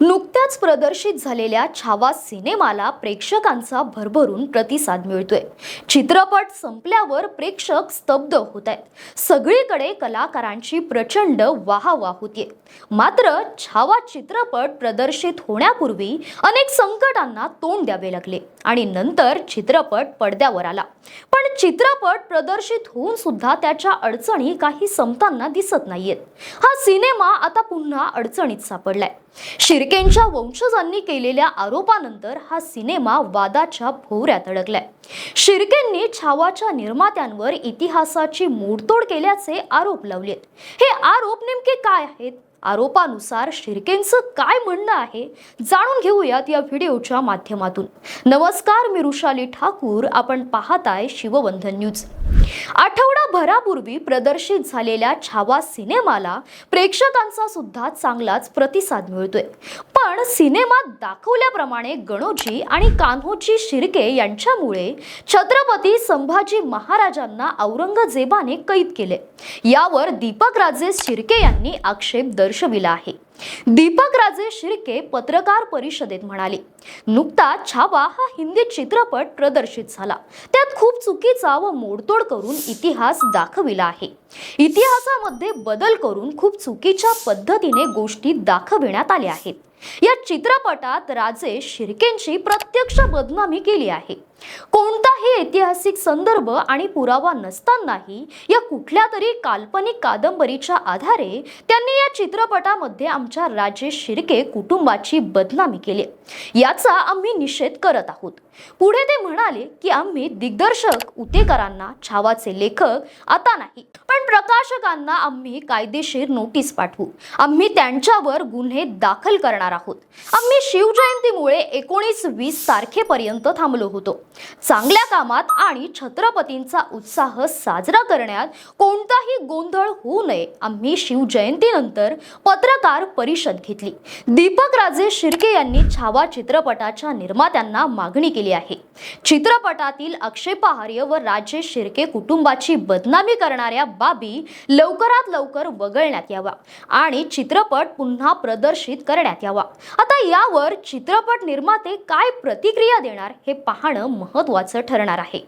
nuk नुकत्याच प्रदर्शित झालेल्या छावा सिनेमाला प्रेक्षकांचा भरभरून प्रतिसाद मिळतोय. चित्रपट संपल्यावर प्रेक्षक स्तब्ध होत आहेत सगळीकडे कलाकारांची प्रचंड वाहवा होतीये. मात्र छावा चित्रपट प्रदर्शित होण्यापूर्वी अनेक संकटांना तोंड द्यावे लागले आणि नंतर चित्रपट पडद्यावर आला. पण चित्रपट प्रदर्शित होऊन सुद्धा त्याच्या अडचणी काही संपताना दिसत नाहीयेत. हा सिनेमा आता पुन्हा अडचणीत सापडलाय. शिर्केंच्या वंशजांनी केलेल्या आरोपानंतर हा सिनेमा वादाच्या भोवऱ्यात अडकलाय. शिर्केंनी छावाच्या निर्मात्यांवर इतिहासाची मोडतोड केल्याचे आरोप लावलेत. हे आरोप नेमके काय आहेत? आरोपानुसार शिर्केंचं काय म्हणणं आहे? जाणून घेऊयात या व्हिडिओच्या माध्यमातून. नमस्कार मी ऋषाली ठाकूर. आपण पाहताय शिवबंधन न्यूज. आठवडाभरापूर्वी प्रदर्शित झालेल्या छावा सिनेमाला प्रेक्षकांचा सुद्धा चांगलाच प्रतिसाद मिळतोय. पण सिनेमात दाखवल्याप्रमाणे गणोजी आणि कान्होजी शिर्के यांच्यामुळे छत्रपती संभाजी महाराजांना औरंगजेबाने कैद केले. यावर दीपक राजे शिर्के यांनी आक्षेप दर्शविला आहे. दीपक राजे शिर्के पत्रकार परिषदेत म्हणाले नुकता छावा हा हिंदी चित्रपट प्रदर्शित झाला. त्यात खूप चुकीचा व मोडतोड करून इतिहास दाखविला आहे. इतिहासामध्ये बदल करून खूप चुकीच्या पद्धतीने गोष्टी दाखविण्यात आल्या आहेत. या चित्रपटात राजे शिर्केंची प्रत्यक्ष बदनामी केली आहे. कोण हे ऐतिहासिक संदर्भ आणि पुरावा नसतानाही या कुठल्या तरी काल्पनिक कादंबरीच्या आधारे त्यांनी या चित्रपटामध्ये आमच्या राजेश शिर्के कुटुंबाची बदनामी केली. याचा आम्ही निषेध करत आहोत. पुढे ते म्हणाले की आम्ही दिग्दर्शक उतेकरांना छावाचे लेखक आता नाही पण प्रकाशकांना आम्ही कायदेशीर नोटीस पाठवू. आम्ही त्यांच्यावर गुन्हे दाखल करणार आहोत. आम्ही शिवजयंतीमुळे एकोणीस वीस तारखेपर्यंत थांबलो होतो. चांगल्या कामात आणि छत्रपतींचा उत्साह साजरा करण्यात कोणताही गोंधळ होऊ नये. आम्ही शिवजयंतीनंतर पत्रकार परिषद घेतली. दीपक राजे शिर्के यांनी छावा चित्रपटाच्या निर्मात्यांना मागणी केली आहे. चित्रपटातील आक्षेपार्ह व राजे शिर्के कुटुंबाची बदनामी करणाऱ्या बाबी लवकरात लवकर वगळण्यात यावा आणि चित्रपट पुन्हा प्रदर्शित करण्यात यावा. आता यावर चित्रपट निर्माते काय प्रतिक्रिया देणार हे पाहणं महत्त्वाचं ठरणार आहे.